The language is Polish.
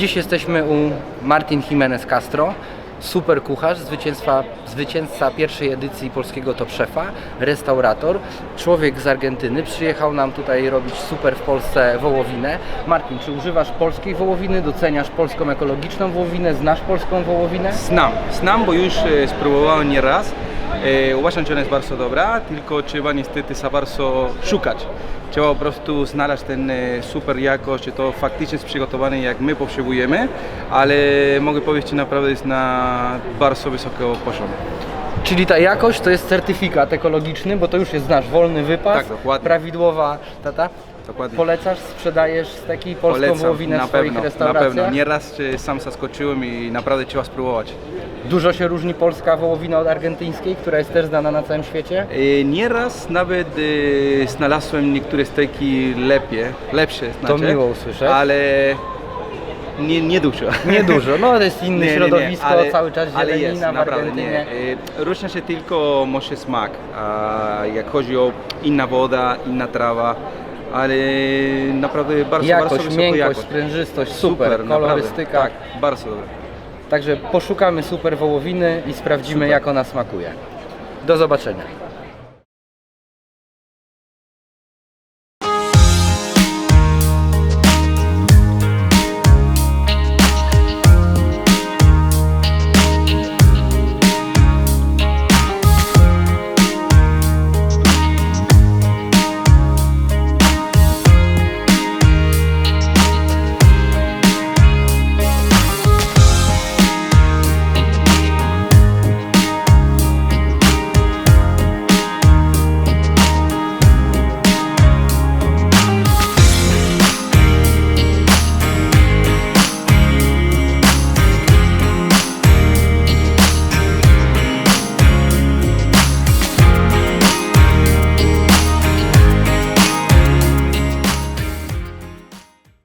Dziś jesteśmy u Martin Jimenez Castro, super kucharz, zwycięstwa, zwycięzca pierwszej edycji polskiego Top Chefa, restaurator, człowiek z Argentyny. Przyjechał nam tutaj robić super w Polsce wołowinę. Martin, czy używasz polskiej wołowiny? Doceniasz polską ekologiczną wołowinę? Znasz polską wołowinę? Znam, znam, bo już e, spróbowałem nieraz. E, uważam, że ona jest bardzo dobra, tylko trzeba niestety za bardzo szukać. Trzeba po prostu znaleźć ten e, super jakość, że to faktycznie jest przygotowane jak my potrzebujemy, ale mogę powiedzieć, że naprawdę jest na bardzo wysokiego poziomu. Czyli ta jakość to jest certyfikat ekologiczny, bo to już jest, znasz, wolny wypas, Tak, prawidłowa tata. Dokładnie. Polecasz, sprzedajesz steki polską Polecam, wołowinę na w swoich pewno, na restauracjach? pewno. Nieraz sam zaskoczyłem i naprawdę trzeba spróbować. Dużo się różni polska wołowina od argentyńskiej, która jest też znana na całym świecie? E, Nieraz nawet e, znalazłem niektóre steki lepiej, lepsze znaczy, miło usłyszeć. ale nie, nie dużo. Niedużo, no to jest inne środowisko, ale- cały czas ale jest, naprawdę Argentynie. nie. E, Różnia się tylko może smak, a jak chodzi o inna woda, inna trawa, ale naprawdę bardzo, bardzo Jakość, wysoka miękkość, jakość. sprężystość, super, naprawdę, kolorystyka. Tak, bardzo dobre. Także poszukamy super wołowiny i sprawdzimy jak ona smakuje. Do zobaczenia.